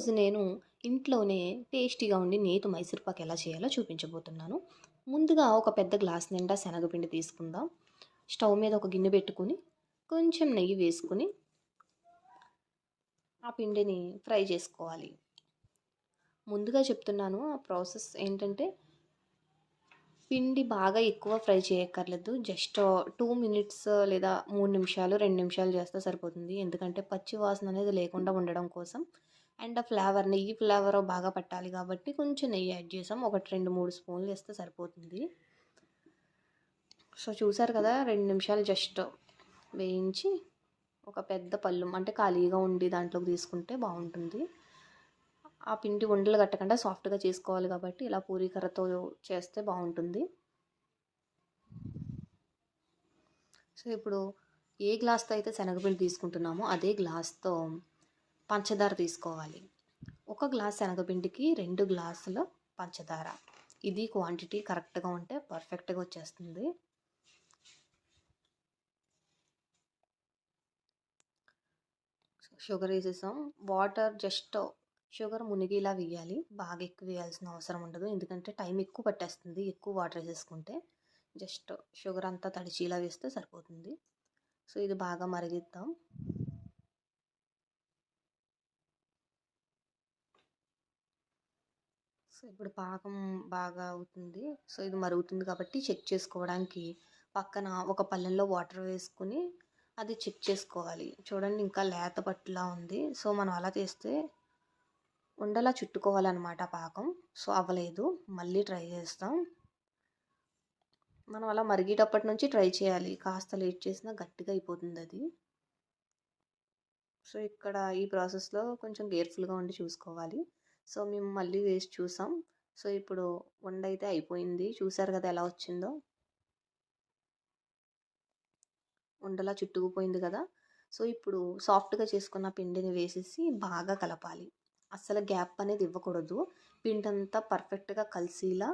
ఈరోజు నేను ఇంట్లోనే టేస్టీగా ఉండి నేతి మైసూర్పాకు ఎలా చేయాలో చూపించబోతున్నాను. ముందుగా ఒక పెద్ద గ్లాస్ నిండా శనగపిండి తీసుకుందాం. స్టవ్ మీద ఒక గిన్నె పెట్టుకుని కొంచెం నెయ్యి వేసుకుని ఆ పిండిని ఫ్రై చేసుకోవాలి. ముందుగా చెప్తున్నాను ఆ ప్రాసెస్ ఏంటంటే పిండి బాగా ఎక్కువ ఫ్రై చేయక్కర్లేదు. జస్ట్ టూ మినిట్స్ లేదా మూడు నిమిషాలు రెండు నిమిషాలు చేస్తే సరిపోతుంది. ఎందుకంటే పచ్చి వాసన అనేది లేకుండా ఉండడం కోసం అండ్ ఆ ఫ్లేవర్ నెయ్యి ఫ్లేవర్ బాగా పట్టాలి కాబట్టి కొంచెం నెయ్యి యాడ్ చేసాం. ఒకటి రెండు మూడు స్పూన్లు వేస్తే సరిపోతుంది. సో చూసారు కదా రెండు నిమిషాలు జస్ట్ వేయించి ఒక పెద్ద పళ్ళు అంటే ఖాళీగా ఉండి దాంట్లోకి తీసుకుంటే బాగుంటుంది. ఆ పిండి ఉండలు కట్టకుండా సాఫ్ట్గా చేసుకోవాలి కాబట్టి ఇలా పూరీకర్రతో చేస్తే బాగుంటుంది. సో ఇప్పుడు ఏ గ్లాస్తో అయితే శనగపిండి తీసుకుంటున్నామో అదే గ్లాస్తో పంచదార తీసుకోవాలి. ఒక గ్లాస్ శనగపిండికి రెండు గ్లాసుల పంచదార. ఇది క్వాంటిటీ కరెక్ట్గా ఉంటే పర్ఫెక్ట్గా వచ్చేస్తుంది. షుగర్ వేసేసాం. వాటర్ జస్ట్ షుగర్ మునిగిలా వేయాలి. బాగా ఎక్కువ వేయాల్సిన అవసరం ఉండదు. ఎందుకంటే టైం ఎక్కువ పట్టేస్తుంది. ఎక్కువ వాటర్ వేసేసుకుంటే జస్ట్ షుగర్ అంతా తడిచిలా వేస్తే సరిపోతుంది. సో ఇది బాగా మరిగిద్దాం. సో ఇప్పుడు పాకం బాగా అవుతుంది. సో ఇది మరుగుతుంది కాబట్టి చెక్ చేసుకోవడానికి పక్కన ఒక పళ్ళెంలో వాటర్ వేసుకుని అది చెక్ చేసుకోవాలి. చూడండి ఇంకా లేత పట్టులా ఉంది. సో మనం అలా చేస్తే ఉండలా చుట్టుకోవాలన్నమాట పాకం. సో అవ్వలేదు. మళ్ళీ ట్రై చేస్తాం. మనం అలా మరిగేటప్పటి నుంచి ట్రై చేయాలి. కాస్త లేట్ చేసినా గట్టిగా అయిపోతుంది అది. సో ఇక్కడ ఈ ప్రాసెస్లో కొంచెం కేర్ఫుల్గా ఉండి చూసుకోవాలి. సో మేము మళ్ళీ వేసి చూసాం. సో ఇప్పుడు వండ అయితే అయిపోయింది. చూసారు కదా ఎలా వచ్చిందో? ఉండలా చుట్టుకుపోయింది కదా! సో ఇప్పుడు సాఫ్ట్గా చేసుకున్న పిండిని వేసేసి బాగా కలపాలి. అస్సలు గ్యాప్ అనేది ఇవ్వకూడదు. పిండి అంతా పర్ఫెక్ట్గా కలిసేలా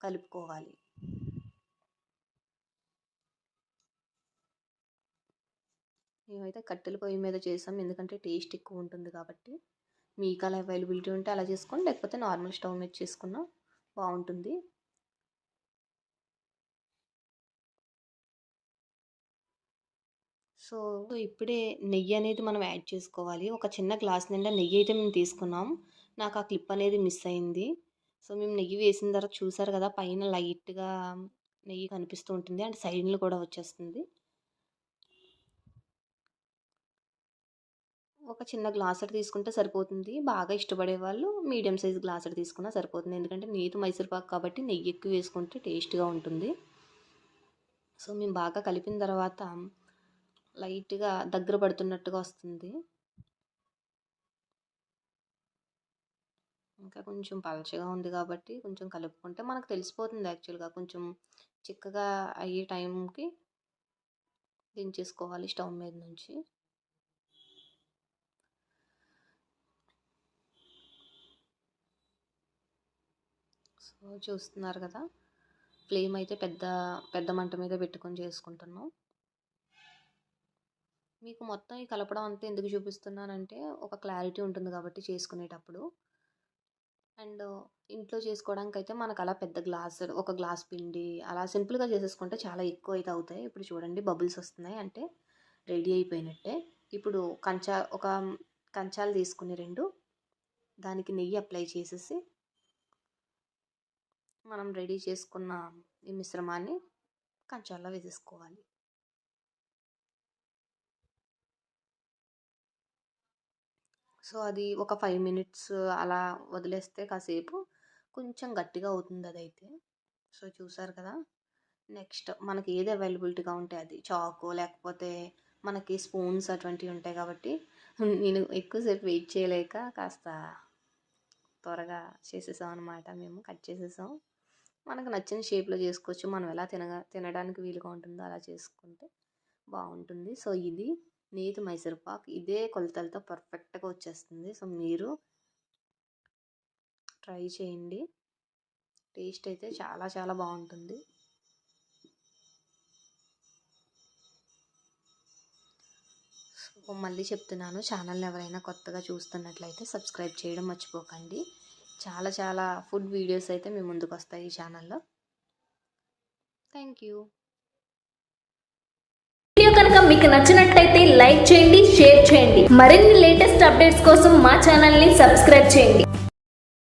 కలుపుకోవాలి. మేమైతే కట్టెల పొయ్యి మీద చేసాం. ఎందుకంటే టేస్ట్ ఎక్కువ ఉంటుంది కాబట్టి. మీకు అలా అవైలబిలిటీ ఉంటే అలా చేసుకోండి. లేకపోతే నార్మల్ స్టవ్ మీద చేసుకున్నా బాగుంటుంది. సో ఇప్పుడే నెయ్యి అనేది మనం యాడ్ చేసుకోవాలి. ఒక చిన్న గ్లాస్ నిండా నెయ్యి అయితే మేము తీసుకున్నాం. నాకు ఆ క్లిప్ అనేది మిస్ అయింది. సో మేము నెయ్యి వేసిన తర్వాత చూసారు కదా పైన లైట్గా నెయ్యి కనిపిస్తూ ఉంటుంది. అండ్ సైడ్లు కూడా వచ్చేస్తుంది. ఒక చిన్న గ్లాసెట్ తీసుకుంటే సరిపోతుంది. బాగా ఇష్టపడే వాళ్ళు మీడియం సైజ్ గ్లాసెట్ తీసుకున్నా సరిపోతుంది. ఎందుకంటే నేతి మైసూర్పాకు కాబట్టి నెయ్యి ఎక్కువ వేసుకుంటే టేస్ట్గా ఉంటుంది. సో మేము బాగా కలిపిన తర్వాత లైట్గా దగ్గర పడుతున్నట్టుగా వస్తుంది. ఇంకా కొంచెం పలచగా ఉంది కాబట్టి కొంచెం కలుపుకుంటే మనకు తెలిసిపోతుంది యాక్చువల్గా. కొంచెం చిక్కగా అయ్యే టైంకి దించేసుకోవాలి స్టవ్ మీద నుంచి. సో చూస్తున్నారు కదా. ఫ్లేమ్ అయితే పెద్ద పెద్ద మంట మీద పెట్టుకొని చేసుకుంటున్నాం. మీకు మొత్తం ఈ కలపడం అంతా ఎందుకు చూపిస్తున్నానంటే ఒక క్లారిటీ ఉంటుంది కాబట్టి చేసుకునేటప్పుడు. అండ్ ఇంట్లో చేసుకోవడానికి అయితే మనకు అలా పెద్ద గ్లాస్ ఒక గ్లాస్ పిండి అలా సింపుల్గా చేసేసుకుంటే చాలా ఎక్కువ అయితే అవుతాయి. ఇప్పుడు చూడండి బబుల్స్ వస్తున్నాయి అంటే రెడీ అయిపోయినట్టే. ఇప్పుడు కంచా ఒక కంచాలు తీసుకుని రెండు దానికి నెయ్యి అప్లై చేసేసి మనం రెడీ చేసుకున్న ఈ మిశ్రమాన్ని కంచాల్లో వేసేసుకోవాలి. సో అది ఒక ఫైవ్ మినిట్స్ అలా వదిలేస్తే కాసేపు కొంచెం గట్టిగా అవుతుంది అదైతే. సో చూసారు కదా? నెక్స్ట్ మనకి ఏది అవైలబిలిటీగా ఉంటే అది. చాకు లేకపోతే మనకి స్పూన్స్ అటువంటివి ఉంటాయి కాబట్టి నేను ఎక్కువసేపు వెయిట్ చేయలేక కాస్త త్వరగా చేసేసాం అనమాట మేము కట్ చేసేసాం. మనకు నచ్చిన షేప్లో చేసుకోవచ్చు. మనం ఎలా తినగా తినడానికి వీలుగా ఉంటుందో అలా చేసుకుంటే బాగుంటుంది. సో ఇది నేతి మైసూర్పాక్ ఇదే కొలతలతో పర్ఫెక్ట్గా వచ్చేస్తుంది. సో మీరు ట్రై చేయండి. టేస్ట్ అయితే చాలా చాలా బాగుంటుంది. మళ్ళీ చెప్తున్నాను. ఛానల్ ఎవరైనా కొత్తగా చూస్తున్నట్లయితే సబ్స్క్రైబ్ చేయడం మర్చిపోకండి. చాలా చాలా ఫుడ్ వీడియోస్ అయితే మీ ముందుకు వస్తాయి ఈ ఛానల్లో. థ్యాంక్ యూ వీడియో కనుక మీకు నచ్చినట్టయితే లైక్ చేయండి షేర్ చేయండి. మరిన్ని లేటెస్ట్ అప్డేట్స్ కోసం మా ఛానల్ని సబ్స్క్రైబ్ చేయండి.